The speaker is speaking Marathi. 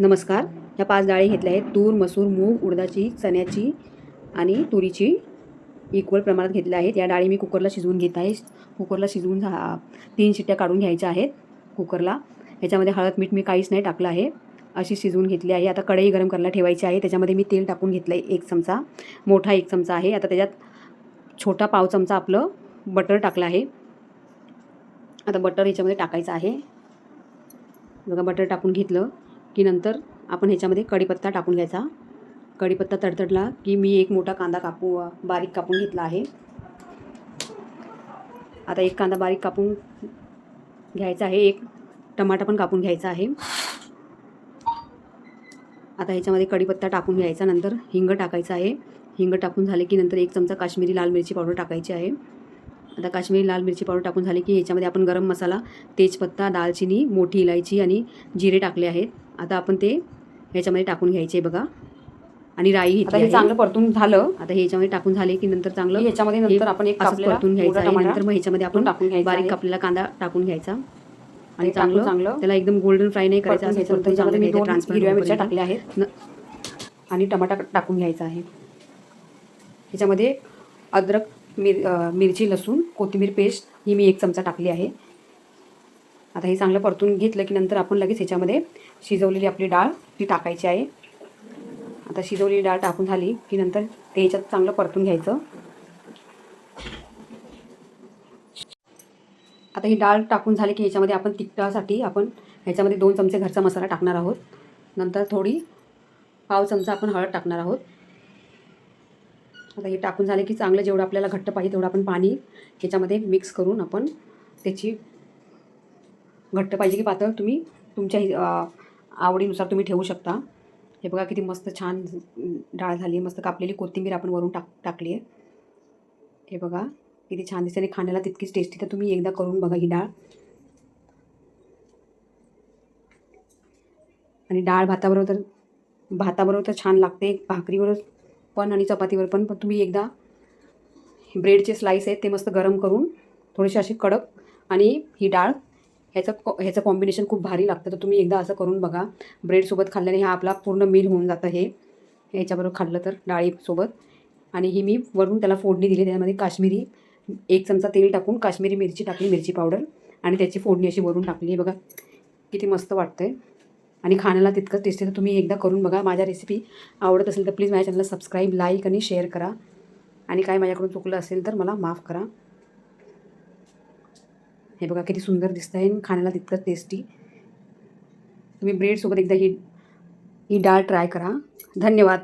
नमस्कार. ह्या पाच डाळी घेतल्या आहेत. तूर मसूर मूग उडदाची चण्याची आणि तुरीची इक्वल प्रमाणात घेतल्या आहेत. या डाळी मी कुकरला शिजवून घेत आहे. कुकरला शिजवून झा तीन शिट्ट्या काढून घ्यायच्या आहेत कुकरला. ह्याच्यामध्ये हळद मीठ मी काहीच नाही टाकलं आहे. अशी शिजवून घेतली आहे. आता कढई गरम करायला ठेवायची आहे. त्याच्यामध्ये मी तेल टाकून घेतलं आहे एक चमचा. मोठा एक चमचा आहे. आता त्याच्यात छोटा पाव चमचा आपलं बटर टाकलं आहे. आता बटर ह्याच्यामध्ये टाकायचं आहे. बघा बटर टाकून घेतलं. की नंतर आपण ह्याच्यामध्ये कढीपत्ता टाकून घ्यायचा. कढीपत्ता तडतडला की मी एक मोठा कांदा कापू बारीक कापून घेतला आहे. आता एक कांदा बारीक कापून घ्यायचा आहे. एक टमाटा पण कापून घ्यायचा आहे. आता ह्याच्यामध्ये कढीपत्ता टाकून घ्यायचा. नंतर हिंग टाकायचं आहे. हिंग टाकून झाले की नंतर एक चमचा काश्मीरी लाल मिरची पावडर टाकायची आहे. आता काश्मीरी लाल मिरची पावडर टाकून झाली की ह्याच्यामध्ये आपण गरम मसाला तेजपत्ता दालचिनी मोठी इलायची आणि जिरे टाकले आहेत. आता आपण ते ह्याच्यामध्ये टाकून घ्यायचे बघा. आणि राई आता हे. चांगलं परतून झालं. आता हे ह्याच्यामध्ये टाकून झाले की नंतर चांगलं ह्याच्यामध्ये नंतर आपण एक परतून घ्यायचं आहे. नंतर मग ह्याच्यामध्ये आपण टाकून घ्यायचा बारीक. कापलेला कांदा टाकून घ्यायचा आणि चांगलं चांगलं. त्याला एकदम गोल्डन फ्राय नाही करायचं असं हिरव्या मिरच्या. टाकल्या आहेत. आणि टमाटा टाकून घ्यायचा आहे. ह्याच्यामध्ये अद्रक मिर मिरची लसूण कोथिंबीर पेस्ट ही मी एक चमचा टाकली आहे. आता हे चांगलं परतून घेतलं की नंतर आपण लगेच ह्याच्यामध्ये शिजवलेली आपली डाळ ती टाकायची आहे. आता शिजवलेली डाळ टाकून झाली की नंतर ते ह्याच्यात चांगलं परतून घ्यायचं. आता ही डाळ टाकून झाली की ह्याच्यामध्ये आपण तिखटासाठी आपण ह्याच्यामध्ये दोन चमचे घरचा मसाला टाकणार आहोत. नंतर थोडी पाव चमचा आपण हळद टाकणार आहोत. आता हे टाकून झाले की चांगलं जेवढं आपल्याला घट्ट पाहिजे तेवढं आपण पाणी ह्याच्यामध्ये मिक्स करून आपण त्याची घट्ट पाहिजे की पातळ तुम्ही तुमच्या आवडीनुसार तुम्ही ठेवू शकता. हे बघा किती मस्त छान डाळ झाली आहे मस्त कापलेली कोथिंबीर आपण वरून टाक टाकली आहे. हे बघा किती छान दिसते आणि खाण्याला तितकीच टेस्टी तर तुम्ही एकदा करून बघा ही डाळ. आणि डाळ भाताबरोबर तर भाताबरोबर तर छान लागते भाकरीवर पण आणि चपातीवर पण पण तुम्ही एकदा ब्रेडचे स्लाईस आहेत ते मस्त गरम करून थोडेसे असे कडक आणि ही डाळ ह्याचं कॉ ह्याचं कॉम्बिनेशन खूप भारी लागतं. तर तुम्ही एकदा असं करून बघा. ब्रेडसोबत खाल्ल्याने हा आपला पूर्ण मील होऊन जातं हे. ह्याच्याबरोबर खाल्लं तर डाळीसोबत आणि ही मी वरून त्याला फोडणी दिली त्यामध्ये काश्मीरी एक चमचा तेल टाकून काश्मीरी मिरची टाकली मिरची पावडर. आणि त्याची फोडणी अशी वरून टाकली. आहे बघा किती मस्त वाटतं आहे आणि खाण्याला तितकंच टेस्टी तर तुम्ही एकदा करून बघा. माझ्या रेसिपी आवडत असेल तर प्लीज माझ्या चॅनलला सबस्क्राईब लाईक आणि शेअर करा. आणि काय माझ्याकडून चुकलं असेल तर मला माफ करा. हे बघा किती सुंदर दिसतं आहे आणि खाण्याला तितकंच टेस्टी तुम्ही ब्रेडसोबत एकदा ही ही डाळ ट्राय करा. धन्यवाद.